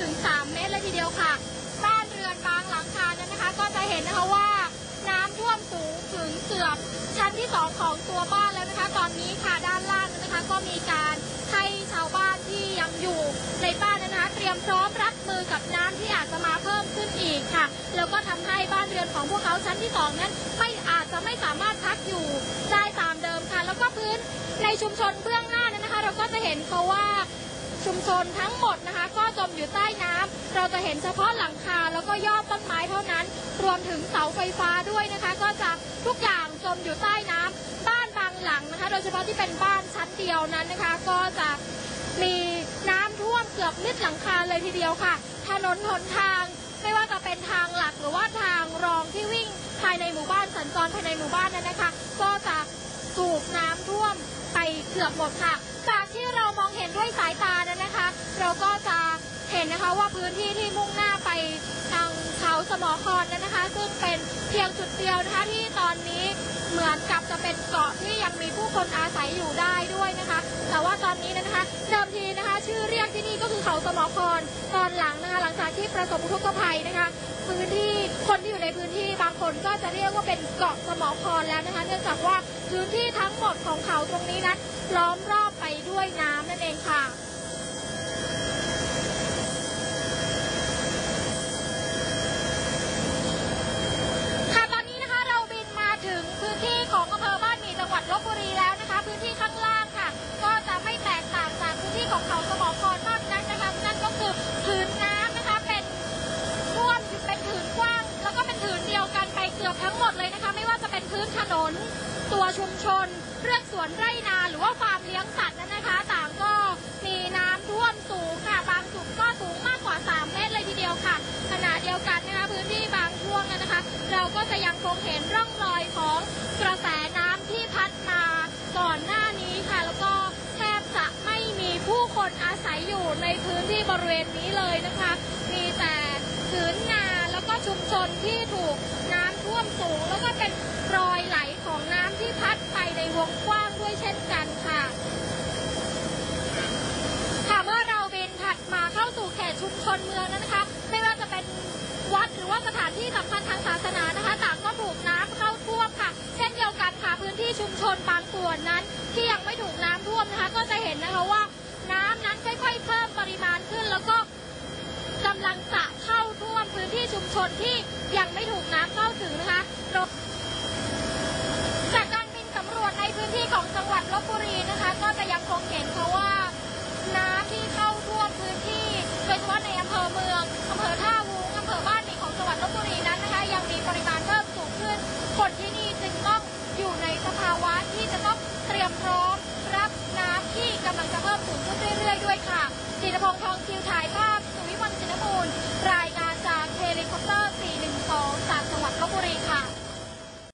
ถึง 3 เมตรเลยทีเดียวค่ะ บ้านเรือนบางหลังคานั้นนะคะ ก็จะเห็นนะคะว่าน้ำท่วมสูงถึงเกือบชั้นที่ 2 ของตัวบ้านแล้วนะคะ ตอนนี้ค่ะด้านล่างนะคะ ก็มีการให้ชาวบ้านที่ยังอยู่ในบ้านนะคะ เตรียมพร้อมรับมือกับน้ำที่อาจจะมาเพิ่มขึ้นอีกค่ะ แล้วก็ทำให้บ้านเรือนของพวกเขาชั้นที่ 2 นั้นไม่อาจจะไม่สามารถพักอยู่ได้ตามเดิมค่ะ แล้วก็พื้นในชุมชนเบื้องหน้านั้นนะคะ เราก็จะเห็นเขาว่า ชุมชนทั้งหมดนะคะ ก็จมอยู่ใต้น้ำเราจะเห็นเฉพาะหลังคาแล้วก็ยอดต้นไม้เท่านั้น รวมถึงเสาไฟฟ้าด้วยนะคะ ก็จะทุกอย่างจมอยู่ใต้น้ำบ้านบางหลังนะคะ โดยเฉพาะที่เป็นบ้านชั้นเดียวนั้นนะคะ ก็จะมีน้ำท่วมเกือบมิดหลังคาเลยทีเดียวค่ะ ถนนหนทางไม่ว่าจะเป็นทางหลักหรือว่าทางรองที่วิ่งภายในหมู่บ้านสัญจรภายในหมู่บ้านนั้นนะคะ ก็จะถูกน้ำท่วมไปเกือบหมดค่ะ เราก็จะเห็นนะคะว่าพื้นที่ที่มุ่งหน้าไปทางเขาสมอคอนนั้นนะคะ ซึ่งเป็นเพียงจุดเดียวนะคะที่ตอนนี้เหมือนกับจะเป็นเกาะที่ยังมีผู้คนอาศัยอยู่ได้ด้วยนะคะ แต่ว่าตอนนี้นะคะเดิมทีนะคะ ชื่อเรียกที่นี่ก็คือเขาสมอคอนตอนหลังนะคะหลังจากที่ประสบอุทกภัยนะคะ พื้นที่คนที่อยู่ในพื้นที่บางคนก็จะเรียกว่าเป็นเกาะสมอคอนแล้วนะคะ เนื่องจากว่าพื้นที่ทั้งหมดของเขาตรงนี้นั้นล้อมรอบไปด้วยน้ำนั่นเองค่ะตอนนี้นะคะเราบินมาถึงพื้นที่ของอำเภอบ้านหมี่จังหวัดลบบุรีแล้วนะคะ พื้นที่ข้างล่างค่ะ ก็จะไม่แตกต่างจากพื้นที่ของเขาสมอคอนมากนักนะคะนั่นก็คือพื้นน้ำนะคะเป็นท่วมเป็นผืนกว้าง แล้วก็เป็นผืนเดียว กันไปเกือบทั้งหมดเลยนะคะ ไม่ว่าจะเป็นพื้นถนน ตัวชุมชน เรือกสวนไร่นา หรือว่าฟาร์มเลี้ยงสัตว์นั้นนะคะ ต่างก็มีน้ำท่วมสูงค่ะ บางจุดก็สูงมากกว่า 3 เมตรเลยทีเดียวค่ะ ขณะเดียวกันนะคะพื้นที่บางช่วงนั้นนะคะ เราก็จะยังคงเห็นร่องรอยของกระแสน้ำที่พัดมาก่อนหน้านี้ค่ะ แล้วก็แทบจะไม่มีผู้คนอาศัยอยู่ในพื้นที่บริเวณนี้เลยนะคะ มีแต่พื้นนาแล้วก็ชุมชนที่ถูก ท่วมสูง แล้วก็เป็นรอยไหลของน้ำที่พัดไปในวงกว้างด้วยเช่นกันค่ะค่ะเมื่อเราบินถัดมาเข้าสู่เขตชุมชนเมืองนั้นนะคะ ไม่ว่าจะเป็นวัดหรือว่าสถานที่สำคัญทางศาสนานะคะต่างก็ถูกน้ำเข้าท่วมค่ะ เช่นเดียวกันค่ะพื้นที่ชุมชนบางส่วนนั้น ที่ยังไม่ถูกน้ำท่วมนะคะ ก็จะเห็นนะคะว่า น้ำนั้นค่อยๆเพิ่มปริมาณขึ้น แล้วก็กำลังจะ ชุมชนที่ยังไม่ถูกน้ำเข้าถึงนะคะจากการบินสำรวจในพื้นที่ของจังหวัดลบบุรีนะคะ ก็จะยังคงเห็นเพราะว่าน้ำที่เข้าท่วมพื้นที่โดยเฉพาะในอำเภอเมืองอำเภอท่าวุ้งอำเภอบ้านหมี่ของจังหวัดลบบุรีนั้นนะคะ ยังมีปริมาณเพิ่มสูงขึ้น คนที่นี่จึงต้องอยู่ในสภาวะที่จะต้องเตรียมพร้อมรับน้ำที่กำลังจะเพิ่มสูงขึ้นเรื่อยๆด้วยค่ะจิตพงษ์ทองคิวถ่ายภาพ